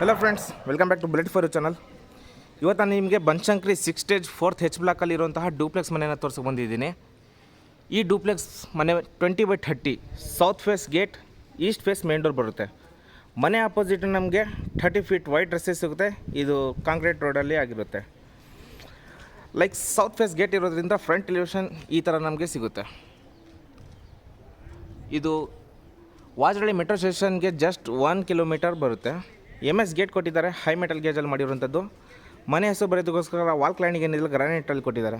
Hello friends welcome back to bullet for channel ಇವತ್ತು ನಾನು ನಿಮಗೆ Banashankari six stage fourth H ಬ್ಲಾಕಲ್ಲಿ ಇರುವಂತಹ duplex ಮನೆಯನ್ನು ತೋರ್ಸಕ್ಕೆ ಬಂದಿದ್ದೀನಿ. ಈ ಡೂಪ್ಲೆಕ್ಸ್ ಮನೆ twenty by thirty south face gate east face main door ಬರುತ್ತೆ. ಮನೆ ಆಪೋಸಿಟ್ ನಮಗೆ ಥರ್ಟಿ ಫೀಟ್ ವೈಟ್ ಡ್ರೆಸ್ಸಸ್ ಸಿಗುತ್ತೆ, ಇದು ಕಾಂಕ್ರೀಟ್ ರೋಡಲ್ಲಿ ಆಗಿರುತ್ತೆ. ಲೈಕ್ ಸೌತ್ ಫೇಸ್ ಗೇಟ್ ಇರೋದ್ರಿಂದ ಫ್ರಂಟ್ ಎಲಿವೇಷನ್ ಈ ಥರ ನಮಗೆ ಸಿಗುತ್ತೆ. ಇದು ವಾಜರಳ್ಳಿ ಮೆಟ್ರೋ ಸ್ಟೇಷನ್ಗೆ ಜಸ್ಟ್ ಒನ್ ಕಿಲೋಮೀಟರ್ ಬರುತ್ತೆ. ಎಂ ಎಸ್ ಗೇಟ್ ಕೊಟ್ಟಿದ್ದಾರೆ, ಹೈ ಮೆಟಲ್ ಗೇಜಲ್ಲಿ ಮಾಡಿರುವಂಥದ್ದು. ಮನೆ ಹೆಸರು ಬರೆಯೋದಕ್ಕೋಸ್ಕರ ವಾಲ್ ಕ್ಲೈನಿಂಗ್ ಏನಿಲ್ಲ ಗ್ರಾನೈಟಲ್ಲಿ ಕೊಟ್ಟಿದ್ದಾರೆ.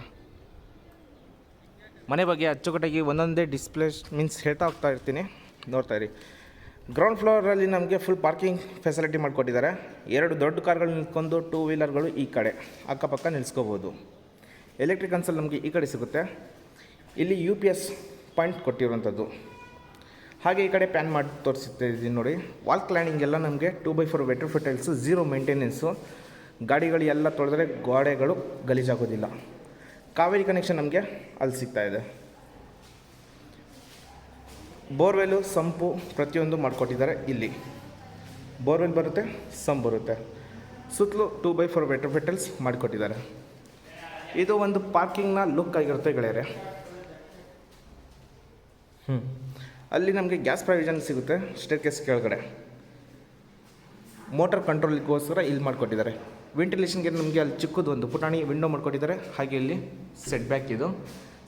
ಮನೆ ಬಗ್ಗೆ ಅಚ್ಚುಕಟ್ಟಾಗಿ ಒಂದೊಂದೇ ಡಿಸ್ಪ್ಲೇ ಮೀನ್ಸ್ ಹೇಳ್ತಾ ಹೋಗ್ತಾ ಇರ್ತೀನಿ. ನೋಡ್ತಾ ಇರಿ. ಗ್ರೌಂಡ್ ಫ್ಲೋರಲ್ಲಿ ನಮಗೆ ಫುಲ್ ಪಾರ್ಕಿಂಗ್ ಫೆಸಿಲಿಟಿ ಮಾಡಿಕೊಟ್ಟಿದ್ದಾರೆ. ಎರಡು ದೊಡ್ಡ ಕಾರ್ಗಳು ನಿಂತ್ಕೊಂಡು ಟೂ ವೀಲರ್ಗಳು ಈ ಕಡೆ ಅಕ್ಕಪಕ್ಕ ನಿಲ್ಸ್ಕೋಬೋದು. ಎಲೆಕ್ಟ್ರಿಕ್ ಕನ್ಸಲ್ ನಮಗೆ ಈ ಕಡೆ ಸಿಗುತ್ತೆ. ಇಲ್ಲಿ ಯು ಪಿ ಎಸ್ ಪಾಯಿಂಟ್ ಕೊಟ್ಟಿರುವಂಥದ್ದು. ಹಾಗೆ ಈ ಕಡೆ ಪ್ಯಾನ್ ಮಾಡಿ ತೋರಿಸ್ತಾ ಇದ್ದೀನಿ ನೋಡಿ. ವಾಲ್ ಕ್ಲೈನಿಂಗ್ ಎಲ್ಲ ನಮಗೆ two by four vitrified tiles zero maintenance ಗಾಡಿಗಳು ಎಲ್ಲ ತೊಳೆದ್ರೆ ಗೋಡೆಗಳು ಗಲೀಜಾಗೋದಿಲ್ಲ. ಕಾವೇರಿ ಕನೆಕ್ಷನ್ ನಮಗೆ ಅಲ್ಲಿ ಸಿಗ್ತಾ ಇದೆ. ಬೋರ್ವೆಲ್ಲು ಸಂಪು ಪ್ರತಿಯೊಂದು ಮಾಡಿಕೊಟ್ಟಿದ್ದಾರೆ ಇಲ್ಲಿ. ಬೋರ್ವೆಲ್ ಬರುತ್ತೆ ಸಂಪ್ ಬರುತ್ತೆ. ಸುತ್ತಲೂ two by four vitrified tiles ಮಾಡಿಕೊಟ್ಟಿದ್ದಾರೆ. ಇದು ಒಂದು ಪಾರ್ಕಿಂಗ್ನ ಲುಕ್ ಆಗಿರುತ್ತೆ ಗೆಳೆಯರೆ. ಹ್ಞೂ ಅಲ್ಲಿ ನಮಗೆ ಗ್ಯಾಸ್ ಪ್ರಾವಿಷನ್ ಸಿಗುತ್ತೆ, ಸ್ಟೇರ್ ಕೇಸ್ ಕೆಳಗಡೆ. ಮೋಟರ್ ಕಂಟ್ರೋಲ್ಗೋಸ್ಕರ ಇಲ್ಲಿ ಮಾಡಿಕೊಟ್ಟಿದ್ದಾರೆ. ವೆಂಟಿಲೇಷನ್ಗೆ ನಮಗೆ ಅಲ್ಲಿ ಚಿಕ್ಕದು ಒಂದು ಪುಟಾಣಿ ವಿಂಡೋ ಮಾಡಿಕೊಟ್ಟಿದ್ದಾರೆ. ಹಾಗೆ ಇಲ್ಲಿ ಸೆಟ್ ಬ್ಯಾಕ್ ಇದು.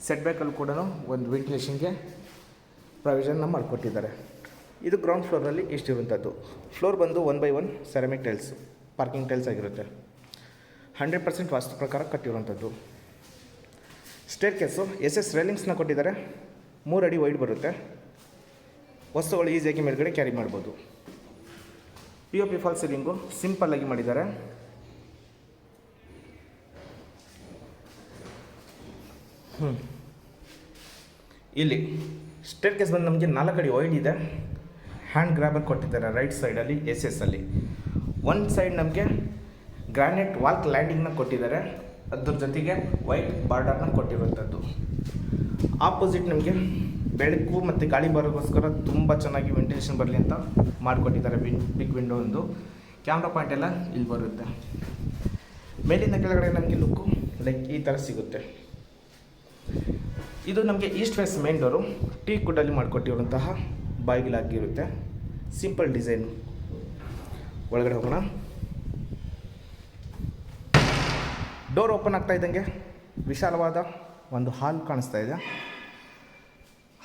ಸೆಟ್ ಬ್ಯಾಕಲ್ಲಿ ಕೂಡ ಒಂದು ವೆಂಟಿಲೇಷನ್ಗೆ ಪ್ರಾವಿಷನ್ನ ಮಾಡಿಕೊಟ್ಟಿದ್ದಾರೆ. ಇದು ಗ್ರೌಂಡ್ ಫ್ಲೋರಲ್ಲಿ ಇಷ್ಟಿರುವಂಥದ್ದು ಫ್ಲೋರ್ ಬಂದು one by one ceramic tiles parking tiles ಆಗಿರುತ್ತೆ. ಹಂಡ್ರೆಡ್ ಪರ್ಸೆಂಟ್ ವಾಸ್ತು ಪ್ರಕಾರ ಕಟ್ಟಿರುವಂಥದ್ದು. ಸ್ಟೇರ್ ಕೇಸು ಎಸ್ ಎಸ್ ರೈಲಿಂಗ್ಸ್ನ ಕೊಟ್ಟಿದ್ದಾರೆ. ಮೂರು ಅಡಿ ವೈಡ್ ಬರುತ್ತೆ. ವಸ್ತುಗಳು ಈಸಿಯಾಗಿ ಮೇಲ್ಗಡೆ ಕ್ಯಾರಿ ಮಾಡ್ಬೋದು. P O P fall ceiling ಸಿಂಪಲ್ಲಾಗಿ ಮಾಡಿದ್ದಾರೆ. ಹ್ಞೂ ಇಲ್ಲಿ ಸ್ಟೇಟ್ ಕೇಸ್ ಬಂದು ನಮಗೆ ನಾಲ್ಕು ಅಡಿ ವೈಡ್ ಇದೆ. ಹ್ಯಾಂಡ್ ಗ್ರಾಬರ್ ಕೊಟ್ಟಿದ್ದಾರೆ ರೈಟ್ ಸೈಡಲ್ಲಿ ಎಸ್ ಎಸ್ ಅಲ್ಲಿ. ಒಂದು ಸೈಡ್ ನಮಗೆ ಗ್ರಾನೈಟ್ ವಾಲ್ಕ್ ಲ್ಯಾಂಡಿಂಗ್ನ ಕೊಟ್ಟಿದ್ದಾರೆ. ಅದ್ರ ಜೊತೆಗೆ ವೈಟ್ ಬಾರ್ಡರ್ನ ಕೊಟ್ಟಿರುವಂಥದ್ದು. ಆಪೋಸಿಟ್ ನಮಗೆ ಬೆಳಕು ಮತ್ತು ಗಾಳಿ ಬರೋಕ್ಕೋಸ್ಕರ ತುಂಬ ಚೆನ್ನಾಗಿ ವೆಂಟಿಲೇಷನ್ ಬರಲಿ ಅಂತ ಮಾಡಿಕೊಟ್ಟಿದ್ದಾರೆ ವಿನ್ ಬಿಗ್ ವಿಂಡೋ ಒಂದು. ಕ್ಯಾಮ್ರಾ ಪಾಯಿಂಟ್ ಎಲ್ಲ ಇಲ್ಲಿ ಬರುತ್ತೆ. ಮೇಲಿಂದ ಕೆಳಗಡೆ ನಮಗೆ ಲುಕ್ಕು ಲೈಕ್ ಈ ಥರ ಸಿಗುತ್ತೆ. ಇದು ನಮಗೆ east west main door tea ಕುಡ್ಡಲ್ಲಿ ಮಾಡಿಕೊಟ್ಟಿರುವಂತಹ ಬಾಗಿಲಾಗಿರುತ್ತೆ. ಸಿಂಪಲ್ ಡಿಸೈನ್ ಒಳಗಡೆ ಹೋಗೋಣ. ಡೋರ್ ಓಪನ್ ಆಗ್ತಾ ಇದ್ದಂಗೆ ವಿಶಾಲವಾದ ಒಂದು ಹಾಲ್ ಕಾಣಿಸ್ತಾ ಇದೆ.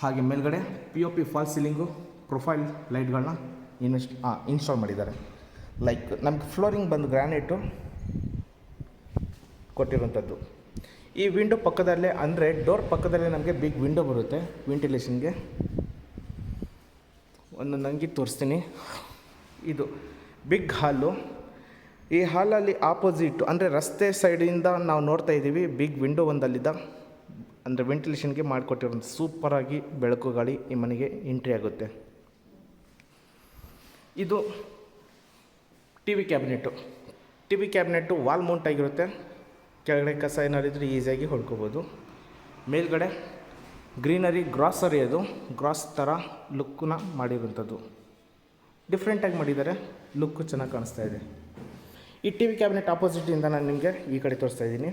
ಹಾಗೆ ಮೇಲ್ಗಡೆ P O P fall ceiling profile ಲೈಟ್ಗಳನ್ನ invest install ಮಾಡಿದ್ದಾರೆ. ಲೈಕ್ ನಮಗೆ ಫ್ಲೋರಿಂಗ್ ಬಂದು ಗ್ರಾನೈಟು ಕೊಟ್ಟಿರುವಂಥದ್ದು. ಈ ವಿಂಡೋ ಪಕ್ಕದಲ್ಲೇ, ಅಂದರೆ ಡೋರ್ ಪಕ್ಕದಲ್ಲೇ ನಮಗೆ ಬಿಗ್ ವಿಂಡೋ ಬರುತ್ತೆ ವೆಂಟಿಲೇಷನ್ಗೆ ಒಂದು ನನಗೆ ತೋರಿಸ್ತೀನಿ. ಇದು ಬಿಗ್ ಹಾಲು ಈ ಹಾಲಲ್ಲಿ ಆಪೋಸಿಟ್ ಅಂದರೆ ರಸ್ತೆ ಸೈಡಿಂದ ನಾವು ನೋಡ್ತಾ ಇದ್ದೀವಿ ಬಿಗ್ ವಿಂಡೋ ಒಂದಲ್ಲಿದ್ದ. ಅಂದರೆ ವೆಂಟಿಲೇಷನ್ಗೆ ಮಾಡಿಕೊಟ್ಟಿರೋ ಸೂಪರಾಗಿ ಬೆಳಕು ಗಾಳಿ ಈ ಮನೆಗೆ ಎಂಟ್ರಿ ಆಗುತ್ತೆ. ಇದು T V cabinet T V cabinet wall mount ಆಗಿರುತ್ತೆ. ಕೆಳಗಡೆ ಕಸ ಏನಾದ್ರು ಇದ್ದರೆ ಈಸಿಯಾಗಿ ಹೊಡ್ಕೋಬೋದು. ಮೇಲ್ಗಡೆ ಗ್ರೀನರಿ ಗ್ರಾಸರಿ ಅದು. ಗ್ರಾಸ್ ಥರ ಲುಕ್ಕನ್ನ ಮಾಡಿರುವಂಥದ್ದು. ಡಿಫ್ರೆಂಟಾಗಿ ಮಾಡಿದ್ದಾರೆ. ಲುಕ್ಕು ಚೆನ್ನಾಗಿ ಕಾಣಿಸ್ತಾ ಇದೆ. ಈ ಟಿ ವಿ ಕ್ಯಾಬಿನೆಟ್ ಆಪೋಸಿಟಿಂದ ನಾನು ನಿಮಗೆ ಈ ಕಡೆ ತೋರಿಸ್ತಾ ಇದ್ದೀನಿ.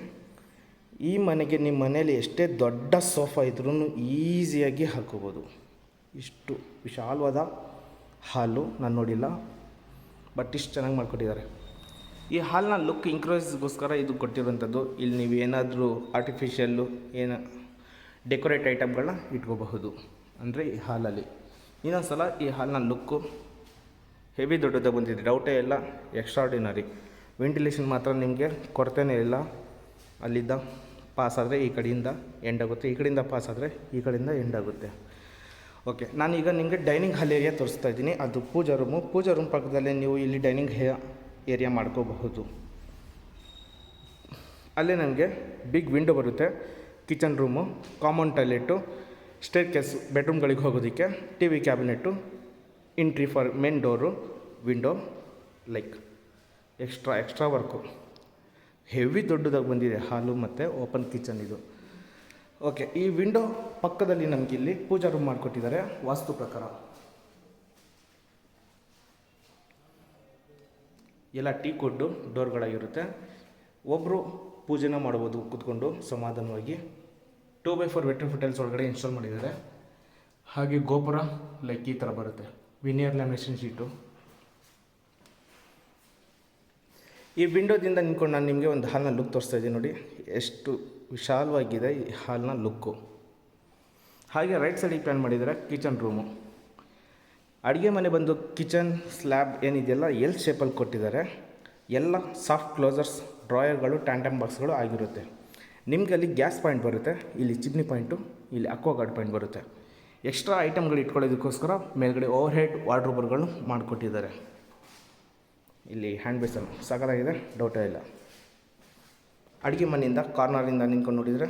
ಈ ಮನೆಗೆ ನಿಮ್ಮ ಮನೇಲಿ ಎಷ್ಟೇ ದೊಡ್ಡ ಸೋಫಾ ಇದ್ರೂ ಈಸಿಯಾಗಿ ಹಾಕೋಬೋದು ಇಷ್ಟು ವಿಶಾಲವಾದ ಹಾಲು ನಾನು ನೋಡಿಲ್ಲ ಬಟ್ ಇಷ್ಟು ಚೆನ್ನಾಗಿ ಮಾಡಿಕೊಟ್ಟಿದ್ದಾರೆ. ಈ ಹಾಲ್ನ ಲುಕ್ ಇಂಕ್ರೀಸ್ಗೋಸ್ಕರ ಇದು ಕೊಟ್ಟಿರುವಂಥದ್ದು. ಇಲ್ಲಿ ನೀವು ಏನಾದರೂ ಆರ್ಟಿಫಿಷಿಯಲ್ಲು ಏನು ಡೆಕೋರೇಟ್ ಐಟಮ್ಗಳನ್ನ ಇಟ್ಕೋಬಹುದು. ಅಂದರೆ ಈ ಹಾಲಲ್ಲಿ. ಇನ್ನೊಂದು ಸಲ ಈ ಹಾಲ್ನ ಲುಕ್ಕು ಹೆವಿ ದೊಡ್ಡದಾಗ ಬಂದಿದೆ. ಡೌಟೇ ಇಲ್ಲ ಎಕ್ಸ್ಟ್ರಾರ್ಡಿನರಿ ವೆಂಟಿಲೇಷನ್ ಮಾತ್ರ ನಿಮಗೆ ಕೊರತೆನೇ ಇಲ್ಲ. ಅಲ್ಲಿದ್ದ ಪಾಸ್ ಆದರೆ ಈ ಕಡೆಯಿಂದ ಎಂಡ್ ಆಗುತ್ತೆ ಈ ಕಡೆಯಿಂದ ಪಾಸ್ ಆದರೆ ಈ ಕಡೆಯಿಂದ ಎಂಡ್ ಆಗುತ್ತೆ ಓಕೆ ನಾನೀಗ ನಿಮಗೆ ಡೈನಿಂಗ್ ಹಾಲ್ ಏರಿಯಾ ತೋರಿಸ್ತಾ ಇದ್ದೀನಿ. ಅದು ಪೂಜಾ ರೂಮು ಪೂಜಾ ರೂಮ್ ಪಕ್ಕದಲ್ಲೇ ನೀವು ಇಲ್ಲಿ ಡೈನಿಂಗ್ ಹೇ ಏರಿಯಾ ಮಾಡ್ಕೋಬಹುದು. ಅಲ್ಲೇ ನನಗೆ ಬಿಗ್ ವಿಂಡೋ ಬರುತ್ತೆ. Kitchen room common toilet staircase ಬೆಡ್ರೂಮ್ಗಳಿಗೆ ಹೋಗೋದಕ್ಕೆ T V cabinet entry for main door window like extra extra work heavy ದೊಡ್ಡದಾಗಿ ಬಂದಿದೆ ಹಾಲು ಮತ್ತು ಓಪನ್ ಕಿಚನ್ ಇದು. ಓಕೆ, ಈ ವಿಂಡೋ ಪಕ್ಕದಲ್ಲಿ ನಮಗೆ ಇಲ್ಲಿ ಪೂಜಾ ರೂಮ್ ಮಾಡಿಕೊಟ್ಟಿದ್ದಾರೆ, ವಾಸ್ತು ಪ್ರಕಾರ. ಎಲ್ಲ ಟೀ ಕೊಟ್ಟು ಡೋರ್ಗಳಾಗಿರುತ್ತೆ. ಒಬ್ಬರು ಪೂಜೆನ ಮಾಡ್ಬೋದು, ಕೂತ್ಕೊಂಡು ಸಮಾಧಾನವಾಗಿ. Two by four vitrified tiles ಒಳಗಡೆ ಇನ್ಸ್ಟಾಲ್ ಮಾಡಿದ್ದಾರೆ. ಹಾಗೆ ಗೋಪುರ ಲೈಕ್ ಈ ಥರ ಬರುತ್ತೆ. ವಿನಿಯರ್ ಲ್ಯಾಮಿನೇಷನ್ ಶೀಟು ಈ ವಿಂಡೋದಿಂದ ನಿಂತ್ಕೊಂಡು ನಾನು ನಿಮಗೆ ಒಂದು ಹಾಲ್ನ ಲುಕ್ ತೋರಿಸ್ತಾ ಇದ್ದೀನಿ ನೋಡಿ. ಎಷ್ಟು ವಿಶಾಲವಾಗಿದೆ ಈ ಹಾಲ್ನ ಲುಕ್ಕು. ಹಾಗೆ ರೈಟ್ ಸೈಡಿಗೆ ಪ್ಲ್ಯಾನ್ ಮಾಡಿದರೆ ಕಿಚನ್ ರೂಮು. ಅಡುಗೆ ಮನೆ ಬಂದು ಕಿಚನ್, ಸ್ಲ್ಯಾಬ್ ಏನಿದೆಯಲ್ಲ, ಎಲ್ ಶೇಪಲ್ಲಿ ಕೊಟ್ಟಿದ್ದಾರೆ. ಎಲ್ಲ ಸಾಫ್ಟ್ ಕ್ಲೋಸರ್ಸ್, ಡ್ರಾಯರ್ಗಳು ಟ್ಯಾಂಟಮ್ ಬಾಕ್ಸ್ಗಳು ಆಗಿರುತ್ತೆ. ನಿಮಗೆ ಅಲ್ಲಿ ಗ್ಯಾಸ್ ಪಾಯಿಂಟ್ ಬರುತ್ತೆ, ಇಲ್ಲಿ ಚಿಮ್ನಿ ಪಾಯಿಂಟು, ಇಲ್ಲಿ ಅಕ್ವಾಗಾರ್ಡ್ ಪಾಯಿಂಟ್ ಬರುತ್ತೆ. ಎಕ್ಸ್ಟ್ರಾ ಐಟಮ್ಗಳು ಇಟ್ಕೊಳ್ಳೋದಕ್ಕೋಸ್ಕರ ಮೇಲ್ಗಡೆ ಓವರ್ ಹೆಡ್ ವಾರ್ಡ್ರೋಬರ್ಗಳು ಮಾಡಿಕೊಟ್ಟಿದ್ದಾರೆ. ಇಲ್ಲಿ ಹ್ಯಾಂಡ್ ಬೇಸನ್ ಸಾಕಾಗಿದೆ ಡೌಟೇ ಇಲ್ಲ. ಅಡುಗೆ ಮನೆಯಿಂದ ಕಾರ್ನರಿಂದ ನಿಂತ್ಕೊಂಡು ನೋಡಿದರೆ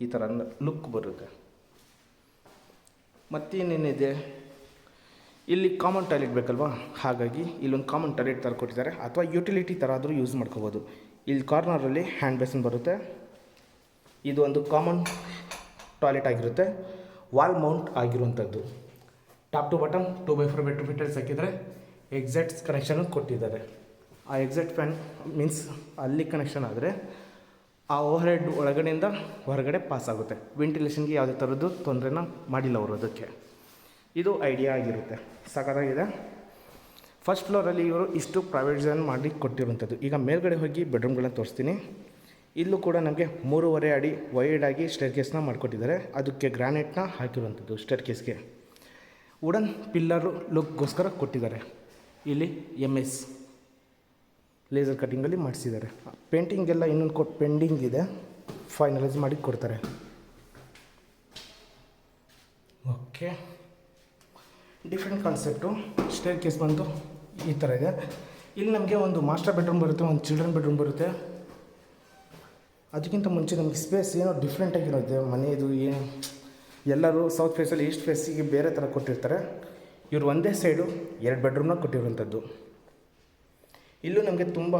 ಈ ಥರ ಲುಕ್ ಬರುತ್ತೆ. ಮತ್ತೇನೇನಿದೆ? ಇಲ್ಲಿ ಕಾಮನ್ ಟಾಯ್ಲೆಟ್ ಬೇಕಲ್ವಾ? ಹಾಗಾಗಿ ಇಲ್ಲೊಂದು ಕಾಮನ್ ಟಾಯ್ಲೆಟ್ ಥರ ಕೊಟ್ಟಿದ್ದಾರೆ. ಅಥವಾ ಯುಟಿಲಿಟಿ ಥರ ಆದರೂ ಯೂಸ್ ಮಾಡ್ಕೋಬೋದು. ಇಲ್ಲಿ ಕಾರ್ನರಲ್ಲಿ ಹ್ಯಾಂಡ್ ಬೇಸನ್ ಬರುತ್ತೆ. ಇದು ಒಂದು ಕಾಮನ್ ಟಾಯ್ಲೆಟ್ ಆಗಿರುತ್ತೆ. ವಾಲ್ ಮೌಂಟ್ ಆಗಿರುವಂಥದ್ದು. Top to bottom two by four better tiles ಹಾಕಿದರೆ ಎಕ್ಸಾಕ್ಟ್ ಕನೆಕ್ಷನ್ ಕೊಟ್ಟಿದ್ದಾರೆ. ಆ ಎಕ್ಸಾಕ್ಟ್ ಫ್ಯಾನ್ ಮೀನ್ಸ್ ಅಲ್ಲಿ ಕನೆಕ್ಷನ್ ಆದರೆ ಆ ಓವರ್ ಹೆಡ್ ಒಳಗಡೆಯಿಂದ ಹೊರಗಡೆ ಪಾಸ್ ಆಗುತ್ತೆ. ವೆಂಟಿಲೇಷನ್ಗೆ ಯಾವುದೇ ಥರದ್ದು ತೊಂದರೆನ ಮಾಡಿಲ್ಲ ಅವರು ಅದಕ್ಕೆ. ಇದು ಐಡಿಯಾ ಆಗಿರುತ್ತೆ. ಸಾಕಾಗಿದೆ. ಫಸ್ಟ್ ಫ್ಲೋರಲ್ಲಿ ಇವರು ಇಷ್ಟು ಪ್ರೈವೇಟೈಸನ್ ಮಾಡಿ ಕೊಟ್ಟಿರುವಂಥದ್ದು. ಈಗ ಮೇಲ್ಗಡೆ ಹೋಗಿ ಬೆಡ್ರೂಮ್ಗಳನ್ನ ತೋರಿಸ್ತೀನಿ. ಇಲ್ಲೂ ಕೂಡ ನಮಗೆ ಮೂರುವರೆ ಅಡಿ ವೈಡಾಗಿ ಸ್ಟೇರ್ ಕೇಸ್ನ ಮಾಡಿಕೊಟ್ಟಿದ್ದಾರೆ. ಅದಕ್ಕೆ ಗ್ರಾನೈಟ್ನ ಹಾಕಿರುವಂಥದ್ದು ಸ್ಟೇರ್ ಕೇಸ್ಗೆ ವುಡನ್ ಪಿಲ್ಲರು ಲುಕ್ಗೋಸ್ಕರ ಕೊಟ್ಟಿದ್ದಾರೆ. ಇಲ್ಲಿ ಎಂ ಎಸ್ ಲೇಸರ್ ಕಟ್ಟಿಂಗಲ್ಲಿ ಮಾಡಿಸಿದ್ದಾರೆ. ಪೇಂಟಿಂಗ್ ಎಲ್ಲ ಇನ್ನೊಂದು ಕೊಟ್ಟು ಪೆಂಡಿಂಗ್ ಇದೆ. ಫೈನಲೈಸ್ ಮಾಡಿ ಕೊಡ್ತಾರೆ. Okay different concept staircase ಬಂದು ಈ ಥರ ಇದೆ. ಇಲ್ಲಿ ನಮಗೆ ಒಂದು ಮಾಸ್ಟರ್ ಬೆಡ್ರೂಮ್ ಬರುತ್ತೆ ಒಂದು ಚಿಲ್ಡ್ರನ್ ಬೆಡ್ರೂಮ್ ಬರುತ್ತೆ. ಅದಕ್ಕಿಂತ ಮುಂಚೆ ನಮಗೆ ಸ್ಪೇಸ್ ಏನೋ ಡಿಫ್ರೆಂಟಾಗಿರುತ್ತೆ ಮನೆಯದು ಏನು ಎಲ್ಲರೂ ಸೌತ್ ಫೇಸಲ್ಲಿ ಈಸ್ಟ್ ಫೇಸಿಗೆ ಬೇರೆ ಥರ ಕೊಟ್ಟಿರ್ತಾರೆ. ಇವರು ಒಂದೇ ಸೈಡು ಎರಡು ಬೆಡ್ರೂಮ್ನ ಕೊಟ್ಟಿರುವಂಥದ್ದು. ಇಲ್ಲೂ ನಮಗೆ ತುಂಬ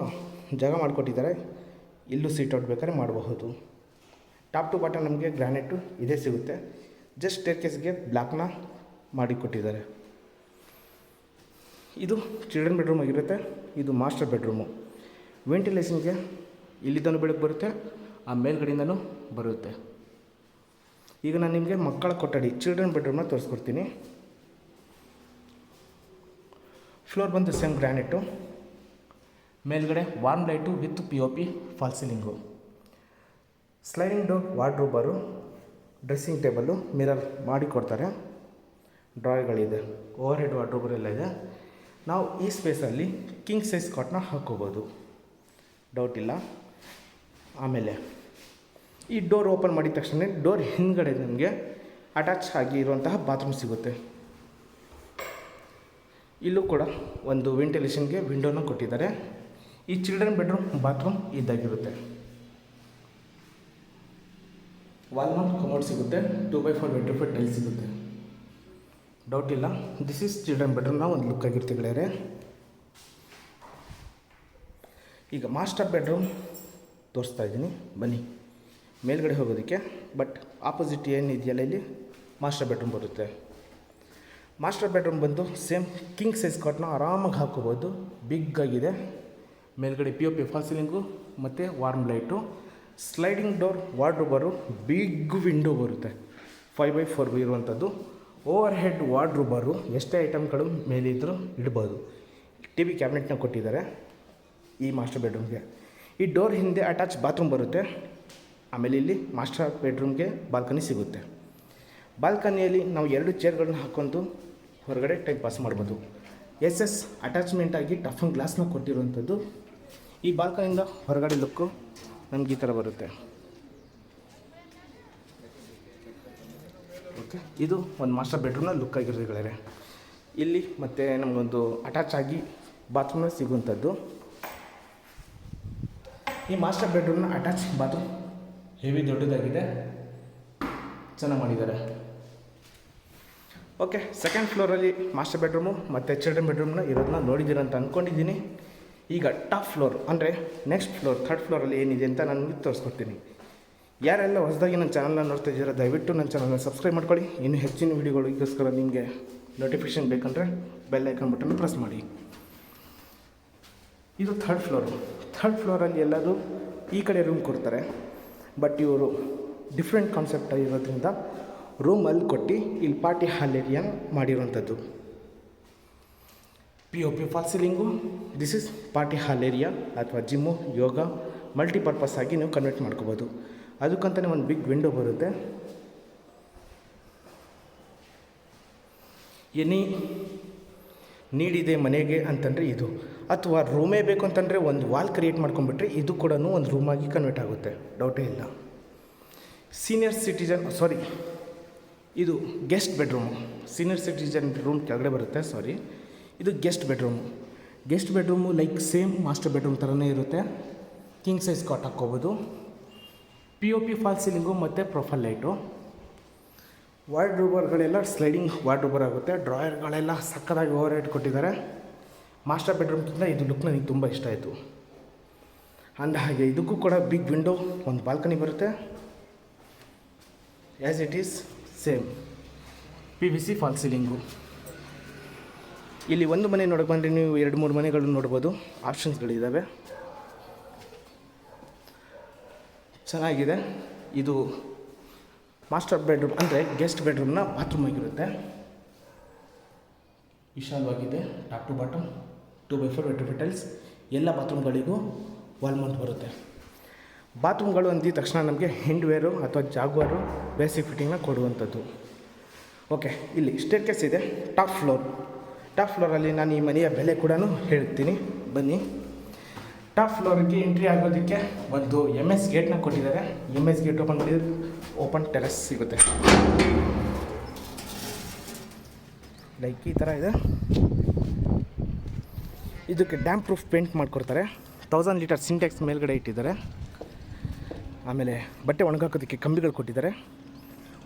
ಜಾಗ ಮಾಡಿಕೊಟ್ಟಿದ್ದಾರೆ. ಇಲ್ಲೂ ಸೀಟ್ ಔಟ್ ಬೇಕಾದ್ರೆ ಮಾಡಬಹುದು. ಟಾಪ್ ಟು ಬಾಟಮ್ ನಮಗೆ ಗ್ರಾನೈಟು ಇದೇ ಸಿಗುತ್ತೆ. ಜಸ್ಟ್ ಟೇರ್ ಕೇಸ್ಗೆ ಮಾಡಿ ಮಾಡಿಕೊಟ್ಟಿದ್ದಾರೆ ಇದು ಚಿಲ್ಡ್ರನ್ ಬೆಡ್ರೂಮ್ ಆಗಿರುತ್ತೆ. ಇದು ಮಾಸ್ಟರ್ ಬೆಡ್ರೂಮು. ವೆಂಟಿಲೇಷನ್ಗೆ ಇಲ್ಲಿದ್ದನೂ ಬೆಳಕು ಬರುತ್ತೆ, ಆ ಮೇಲ್ಗಡೆಯಿಂದನೂ ಬರುತ್ತೆ. ಈಗ ನಾನು ನಿಮಗೆ ಮಕ್ಕಳ ಕೊಠಡಿ, ಚಿಲ್ಡ್ರನ್ ಬೆಡ್ರೂಮ್ನ ತೋರಿಸ್ಕೊಡ್ತೀನಿ. ಫ್ಲೋರ್ ಬಂದು ಸೇಮ್ ಗ್ರ್ಯಾನೆಟು ಮೇಲ್ಗಡೆ warm light with P O P fall ceiling sliding door wardrobe dressing table mirror ಮಾಡಿ ಕೊಡ್ತಾರೆ. ಡ್ರಾಯ್ಗಳಿದೆ ಓವರ್ ಹೆಡ್ ವಾರ್ಡ್ರೋಬರ್ ಎಲ್ಲ ಇದೆ. ನಾವು ಈ ಸ್ಪೇಸಲ್ಲಿ ಕಿಂಗ್ ಸೈಜ್ ಕಾಟ್ನ ಹಾಕ್ಕೋಬೋದು. ಡೌಟ್ ಇಲ್ಲ. ಆಮೇಲೆ ಈ ಡೋರ್ ಓಪನ್ ಮಾಡಿದ ತಕ್ಷಣ ಡೋರ್ ಹಿಂದ್ಗಡೆ ನಿಮಗೆ ಅಟ್ಯಾಚ್ ಆಗಿ ಇರುವಂತಹ ಬಾತ್ರೂಮ್ ಸಿಗುತ್ತೆ. ಇಲ್ಲೂ ಕೂಡ ಒಂದು ವೆಂಟಿಲೇಷನ್ಗೆ ವಿಂಡೋನ ಕೊಟ್ಟಿದ್ದಾರೆ. ಈ ಚಿಲ್ಡ್ರನ್ ಬೆಡ್ರೂಮ್, ಬಾತ್ರೂಮ್ ಇದ್ದಾಗಿರುತ್ತೆ. ವಾಲ್ಮೌಂಟ್ ಕಮೋಡ್ ಸಿಗುತ್ತೆ. Two by four twenty four tile ಸಿಗುತ್ತೆ. ಡೌಟ್ ಇಲ್ಲ. ದಿಸ್ ಈಸ್ ಚಿಲ್ಡ್ರನ್ ಬೆಡ್ರೂಮ್ನ ಒಂದು ಲುಕ್ ಆಗಿರುತ್ತೆ ಗೆಳೆಯರೆ. ಈಗ ಮಾಸ್ಟರ್ ಬೆಡ್ರೂಮ್ ತೋರಿಸ್ತಾ ಇದ್ದೀನಿ. ಬನ್ನಿ. ಮೇಲ್ಗಡೆ ಹೋಗೋದಕ್ಕೆ. ಬಟ್ ಆಪೋಸಿಟ್ ಏನಿದೆಯಲ್ಲ ಇಲ್ಲಿ? ಮಾಸ್ಟರ್ ಬೆಡ್ರೂಮ್ ಬರುತ್ತೆ. ಮಾಸ್ಟರ್ ಬೆಡ್ರೂಮ್ ಬಂದು ಸೇಮ್ ಕಿಂಗ್ ಸೈಜ್ ಕಾಟ್ನ ಆರಾಮಾಗಿ ಹಾಕೋಬೋದು. ಬಿಗ್ ಆಗಿದೆ. ಮೇಲ್ಗಡೆ P O P fall ceiling ಮತ್ತು warm light sliding door wardrobe big window ಬರುತ್ತೆ. ಫೈವ್ ಬೈ ಫೋರ್ ಇರುವಂಥದ್ದು. ಓವರ್ ಹೆಡ್ ವಾರ್ಡ್ರೂಬರು ಎಷ್ಟೇ ಐಟಮ್ಗಳು ಮೇಲಿದ್ದರೂ ಇಡ್ಬೋದು. ಟಿ ವಿ ಕ್ಯಾಬಿನೆಟ್ನ ಕೊಟ್ಟಿದ್ದಾರೆ ಈ ಮಾಸ್ಟರ್ ಬೆಡ್ರೂಮ್ಗೆ ಈ ಡೋರ್ ಹಿಂದೆ ಅಟ್ಯಾಚ್ ಬಾತ್ರೂಮ್ ಬರುತ್ತೆ. ಆಮೇಲೆ ಇಲ್ಲಿ ಮಾಸ್ಟರ್ ಬೆಡ್ರೂಮ್ಗೆ ಬಾಲ್ಕನಿ ಸಿಗುತ್ತೆ. ಬಾಲ್ಕನಿಯಲ್ಲಿ ನಾವು ಎರಡು ಚೇರ್ಗಳನ್ನ ಹಾಕ್ಕೊಂಡು ಹೊರಗಡೆ ಟೈಮ್ ಪಾಸ್ ಮಾಡ್ಬೋದು. ಎಸ್ ಎಸ್ ಅಟ್ಯಾಚ್ಮೆಂಟ್ ಆಗಿ ಟಫನ್ ಗ್ಲಾಸ್ನ ಕೊಟ್ಟಿರುವಂಥದ್ದು. ಈ ಬಾಲ್ಕನಿಂದ ಹೊರಗಡೆ ಲುಕ್ಕು ನಮ್ಗೆ ಈ ಥರ ಬರುತ್ತೆ. ಓಕೆ ಇದು ಒಂದು ಮಾಸ್ಟರ್ ಬೆಡ್ರೂಮ್ನ ಲುಕ್ ಆಗಿರೋದುಗಳೇ ಇಲ್ಲಿ ಮತ್ತು ನಮಗೊಂದು ಅಟ್ಯಾಚ್ ಆಗಿ ಬಾತ್ರೂಮ್ನ ಸಿಗುವಂಥದ್ದು. ಈ ಮಾಸ್ಟರ್ ಬೆಡ್ರೂಮ್ನ ಅಟ್ಯಾಚ್ ಬಾತ್ರೂಮ್ ಹೆವಿ ದೊಡ್ಡದಾಗಿದೆ. ಚೆನ್ನಾಗಿ ಮಾಡಿದ್ದಾರೆ. ಓಕೆ ಸೆಕೆಂಡ್ ಫ್ಲೋರಲ್ಲಿ ಮಾಸ್ಟರ್ ಬೆಡ್ರೂಮು ಮತ್ತು ಚಿಲ್ಡ್ರನ್ ಬೆಡ್ರೂಮ್ನ ಇರೋದನ್ನ ನೋಡಿದ್ದೀರ ಅಂತ ಅಂದ್ಕೊಂಡಿದ್ದೀನಿ ಈಗ ಟಾಪ್ ಫ್ಲೋರ್ ಅಂದರೆ ನೆಕ್ಸ್ಟ್ ಫ್ಲೋರ್ ಥರ್ಡ್ ಫ್ಲೋರಲ್ಲಿ ಏನಿದೆ ಅಂತ ನಾನು ನಿಮಗೆ ತೋರಿಸ್ಕೊಡ್ತೀನಿ. ಯಾರೆಲ್ಲ ಹೊಸದಾಗಿ ನನ್ನ ಚಾನಲ್ನ ನೋಡ್ತಾ ಇದ್ದೀರಾ, ದಯವಿಟ್ಟು ನನ್ನ ಚಾನಲ್ನ ಸಬ್ಸ್ಕ್ರೈಬ್ ಮಾಡ್ಕೊಳ್ಳಿ. ಇನ್ನೂ ಹೆಚ್ಚಿನ ವೀಡಿಯೋಗಳಿಗೋಸ್ಕರ ನಿಮಗೆ ನೋಟಿಫಿಕೇಷನ್ ಬೇಕಂದರೆ ಬೆಲ್ ಐಕನ್ ಬಟನ್ ಪ್ರೆಸ್ ಮಾಡಿ. ಇದು ಥರ್ಡ್ ಫ್ಲೋರು ಥರ್ಡ್ ಫ್ಲೋರಲ್ಲಿ ಎಲ್ಲರೂ ಈ ಕಡೆ ರೂಮ್ ಕೊಡ್ತಾರೆ. ಬಟ್ ಇವರು ಡಿಫ್ರೆಂಟ್ ಕಾನ್ಸೆಪ್ಟ್ ಇರೋದ್ರಿಂದ ರೂಮ್ ಅಲ್ಲಿ ಕೊಟ್ಟು ಇಲ್ಲಿ ಪಾರ್ಟಿ ಹಾಲ್ ಏರಿಯಾ ಮಾಡಿರುವಂಥದ್ದು. P O P fall ceiling this is party hall area ಅಥವಾ ಜಿಮ್ಮು, ಯೋಗ ಮಲ್ಟಿಪರ್ಪಸ್ ಆಗಿ ನೀವು ಕನ್ವರ್ಟ್ ಮಾಡ್ಕೋಬೋದು. ಅದಕ್ಕಂತಲೇ ಒಂದು ಬಿಗ್ ವಿಂಡೋ ಬರುತ್ತೆ. ಎನಿ ನೀಡಿದೆ ಮನೆಗೆ ಅಂತಂದರೆ ಇದು. ಅಥವಾ ರೂಮೇ ಬೇಕು ಅಂತಂದರೆ ಒಂದು ವಾಲ್ ಕ್ರಿಯೇಟ್ ಮಾಡ್ಕೊಂಡ್ಬಿಟ್ರೆ ಇದು ಕೂಡ ಒಂದು ರೂಮಾಗಿ ಕನ್ವರ್ಟ್ ಆಗುತ್ತೆ. ಡೌಟೇ ಇಲ್ಲ. ಸೀನಿಯರ್ ಸಿಟಿಜನ್ ಸಾರಿ ಇದು guest bedroom senior citizen room ಕೆಳಗಡೆ ಬರುತ್ತೆ ಸಾರಿ ಇದು guest bedroom guest bedroom like same master bedroom ಥರನೇ ಇರುತ್ತೆ. ಕಿಂಗ್ ಸೈಜ್ ಕಾಟ್ ಹಾಕ್ಕೋಬೋದು. P O P fall ceiling ಮತ್ತು ಪ್ರೊಫೈಲ್ ಲೈಟು ವಾರ್ಡ್ರೂಬರ್ಗಳೆಲ್ಲ ಸ್ಲೈಡಿಂಗ್ ವಾರ್ಡ್ರೂಬರ್ ಆಗುತ್ತೆ. ಡ್ರಾಯರ್ಗಳೆಲ್ಲ ಸಕ್ಕದಾಗಿ ಓವರ್ ಹೈಟ್ ಕೊಟ್ಟಿದ್ದಾರೆ ಮಾಸ್ಟರ್ ಬೆಡ್ರೂಮ್ಗಿಂತ ಇದು ಲುಕ್ ನನಗೆ ತುಂಬ ಇಷ್ಟ ಆಯಿತು. ಅಂದ ಹಾಗೆ ಇದಕ್ಕೂ ಕೂಡ ಬಿಗ್ ವಿಂಡೋ ಒಂದು ಬಾಲ್ಕನಿ ಬರುತ್ತೆ. As it is same P V C fall ceiling ಇಲ್ಲಿ ಒಂದು ಮನೆ ನೋಡಕ್ಕೆ ಬಂದರೆ ನೀವು ಎರಡು, ಮೂರು ಮನೆಗಳನ್ನು ನೋಡ್ಬೋದು. ಆಪ್ಷನ್ಸ್ಗಳಿದ್ದಾವೆ ಚೆನ್ನಾಗಿದೆ. ಇದು ಮಾಸ್ಟರ್ ಬೆಡ್ರೂಮ್ ಅಂದರೆ ಗೆಸ್ಟ್ ಬೆಡ್ರೂಮ್ನ ಬಾತ್ರೂಮ್ ಆಗಿರುತ್ತೆ. ವಿಶಾಲವಾಗಿದೆ. Top to bottom two by four vitrified tiles ಎಲ್ಲ ಬಾತ್ರೂಮ್ಗಳಿಗೂ ವಾಲ್ಮೌಂಟ್ ಬರುತ್ತೆ. ಬಾತ್ರೂಮ್ಗಳು ಅಂದಿದ ತಕ್ಷಣ ನಮಗೆ ಹಿಂಡ್ವೇರು ಅಥವಾ ಜಾಗ್ವಾರು ಬೇಸಿಕ್ ಫಿಟ್ಟಿಂಗ್ನ ಕೊಡುವಂಥದ್ದು. ಓಕೆ, ಇಲ್ಲಿ ಸ್ಟೇರ್ ಕೇಸ್ ಇದೆ, ಟಾಪ್ ಫ್ಲೋರ್. ಟಾಪ್ ಫ್ಲೋರಲ್ಲಿ ನಾನು ಈ ಮನೆಯ ಬೆಲೆ ಕೂಡ ಹೇಳ್ತೀನಿ ಬನ್ನಿ. ಟಾಪ್ ಫ್ಲೋರಿಗೆ ಎಂಟ್ರಿ ಆಗೋದಕ್ಕೆ ಒಂದು ಎಂ ಎಸ್ ಗೇಟ್ನ ಕೊಟ್ಟಿದ್ದಾರೆ. ಎಂ ಎಸ್ ಗೇಟ್ ಓಪನ್ ಮಾಡಿದ ಓಪನ್ ಟೆರೆಸ್ ಸಿಗುತ್ತೆ. ಲೈಕ್ ಈ ಥರ ಇದೆ. ಇದಕ್ಕೆ ಡ್ಯಾಮ್ ಪ್ರೂಫ್ ಪೇಂಟ್ ಮಾಡಿಕೊಡ್ತಾರೆ. ತೌಸಂಡ್ ಲೀಟರ್ ಸಿಂಟೆಕ್ಸ್ ಮೇಲ್ಗಡೆ ಇಟ್ಟಿದ್ದಾರೆ. ಆಮೇಲೆ ಬಟ್ಟೆ ಒಣಗಾಕೋದಕ್ಕೆ ಕಂಬಿಗಳು ಕೊಟ್ಟಿದ್ದಾರೆ.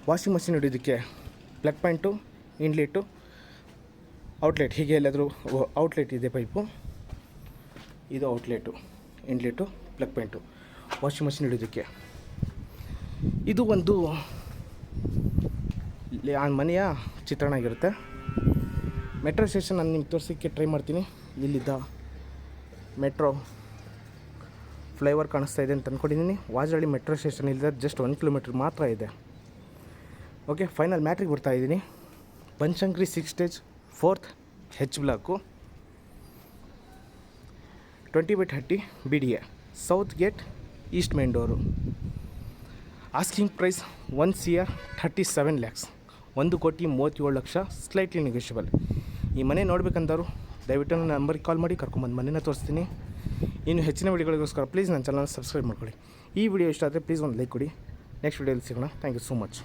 ವಾಷಿಂಗ್ ಮಷಿನ್ ಹಿಡಿಯೋದಕ್ಕೆ ಪ್ಲಗ್ ಪಾಯಿಂಟು ಇನ್ಲೆಟ್ಟು ಔಟ್ಲೆಟ್ ಹೀಗೆ ಎಲ್ಲಾದರೂ ಔಟ್ಲೆಟ್ ಇದೆ ಪೈಪು ಇದು outlet inlet plug point washing machine ಹಿಡಿಯೋದಕ್ಕೆ. ಇದು ಒಂದು ಆ ಮನೆಯ ಚಿತ್ರಣ ಆಗಿರುತ್ತೆ. ಮೆಟ್ರೋ ಸ್ಟೇಷನ್ ನಾನು ನಿಮ್ಗೆ ತೋರಿಸೋಕ್ಕೆ ಟ್ರೈ ಮಾಡ್ತೀನಿ. ಇಲ್ಲಿದ್ದ ಮೆಟ್ರೋ ಫ್ಲೈಓವರ್ ಕಾಣಿಸ್ತಾ ಇದೆ ಅಂತ ಅಂದ್ಕೊಂಡಿದ್ದೀನಿ ವಾಜಹಳ್ಳಿ ಮೆಟ್ರೋ ಸ್ಟೇಷನ್ ಇಲ್ಲದೆ ಜಸ್ಟ್ ಒನ್ ಕಿಲೋಮೀಟ್ರ್ ಮಾತ್ರ ಇದೆ. ಓಕೆ ಫೈನಲ್ ಮ್ಯಾಟ್ರಿಕ್ ಬರ್ತಾ ಇದ್ದೀನಿ. Banashankari six stage fourth H block twenty by thirty B D A south gate east main door asking price one C R thirty seven lakhs ಒಂದು ಕೋಟಿ ಮೂವತ್ತೇಳು lakh slightly negotiable ಈ ಮನೆ ನೋಡ್ಬೇಕಂದವರು, ದಯವಿಟ್ಟು ನನ್ನ ನಂಬರ್ಗೆ ಕಾಲ್ ಮಾಡಿ ಕರ್ಕೊಂಬಂದು ಮನೇನ ತೋರಿಸ್ತೀನಿ. ಇನ್ನು ಹೆಚ್ಚಿನ ವಿಡಿಯೋಗಳಿಗೋಸ್ಕರ ಪ್ಲೀಸ್ ನನ್ನ ಚಾನಲ್ ಸಬ್ಸ್ಕ್ರೈಬ್ ಮಾಡ್ಕೊಳ್ಳಿ. ಈ ವಿಡಿಯೋ ಇಷ್ಟ ಆದರೆ ಪ್ಲೀಸ್ ಒಂದು ಲೈಕ್ ಕೊಡಿ. ನೆಕ್ಸ್ಟ್ ವಿಡಿಯೋಲಿ ಸಿಗೋಣ. Thank you so much